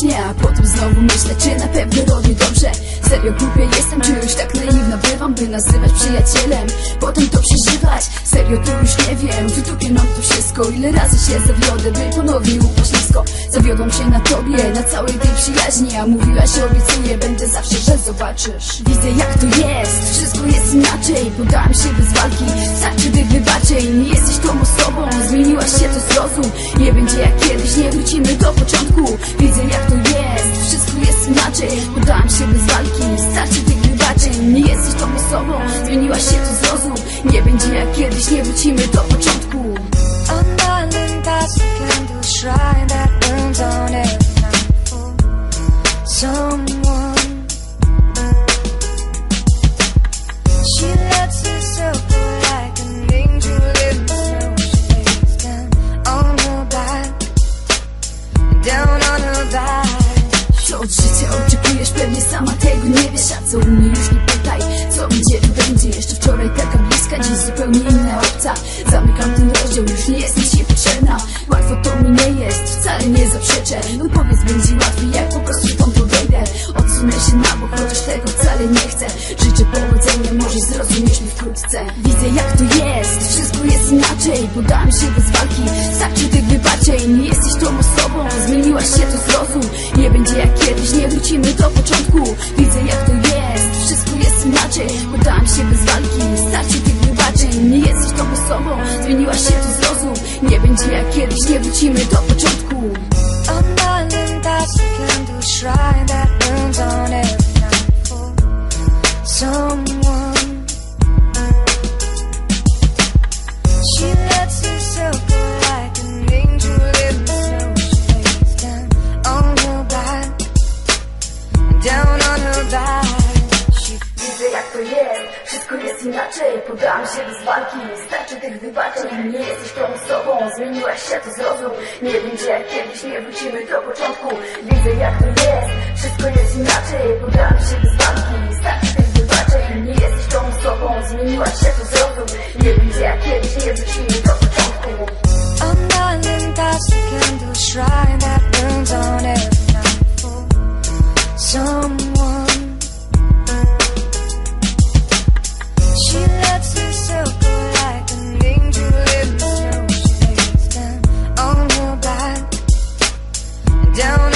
śnie A potem znowu myślę, czy na pewno robię dobrze. Serio głupia jestem, czy już tak naiwna bywam By nazywać przyjacielem, potem to przeżywać. Serio to już nie wiem, w dupie mam to wszystko. Ile razy się zawiodę, by ponownie upaść nisko Zawiodłam się na tobie, na całej tej przyjaźni A mówiłaś, obiecuję, będę zawsze, że zobaczysz. Widzę jak to jest inaczej. Podałam się bez walki, starczy tych wybaczeń? Nie jesteś tą osobą, zmieniłaś się, to zrozum. Nie będzie jak kiedyś, nie wrócimy do początku. Widzę jak to jest, wszystko jest inaczej. Podałam się bez walki, starczy tych wybaczeń? Nie jesteś tą osobą, zmieniłaś się, to zrozum. Nie będzie jak kiedyś, nie wrócimy do początku oczekujesz, pewnie sama tego nie wiesz A co u mnie już nie pytaj, co będzie to będzie. Jeszcze wczoraj taka bliska, dziś zupełnie inna obca. Zamykam ten rozdział, już nie jesteś niepotrzebna. Łatwo to mi nie jest, wcale nie zaprzeczę. No powiedz, będzie łatwiej, jak po prostu stąd podejdę Odsunę się na bok, chociaż tego wcale nie chcę. Życzę powodzenia, może zrozumiesz mnie wkrótce. Widzę jak to jest, wszystko jest inaczej. Podałem się bez walki, początku. Widzę jak to jest, wszystko jest inaczej. Podałem się bez walki, starczy tych wybaczeń. Nie jesteś tą osobą, zmieniłaś się, to zrozum. Nie będzie jak kiedyś, nie wrócimy do początku down on her back. Widzę jak to jest, wszystko jest inaczej. Podałam się bez walki, starczy tych wybaczeń. Nie jesteś tą osobą, zmieniłaś się, to zrozum. Nie będzie jak kiedyś, nie wrócimy do początku. Widzę jak to jest, wszystko jest inaczej. Podałam się bez walki, starczy tych someone. She lets herself go like an angel in the on her back, down.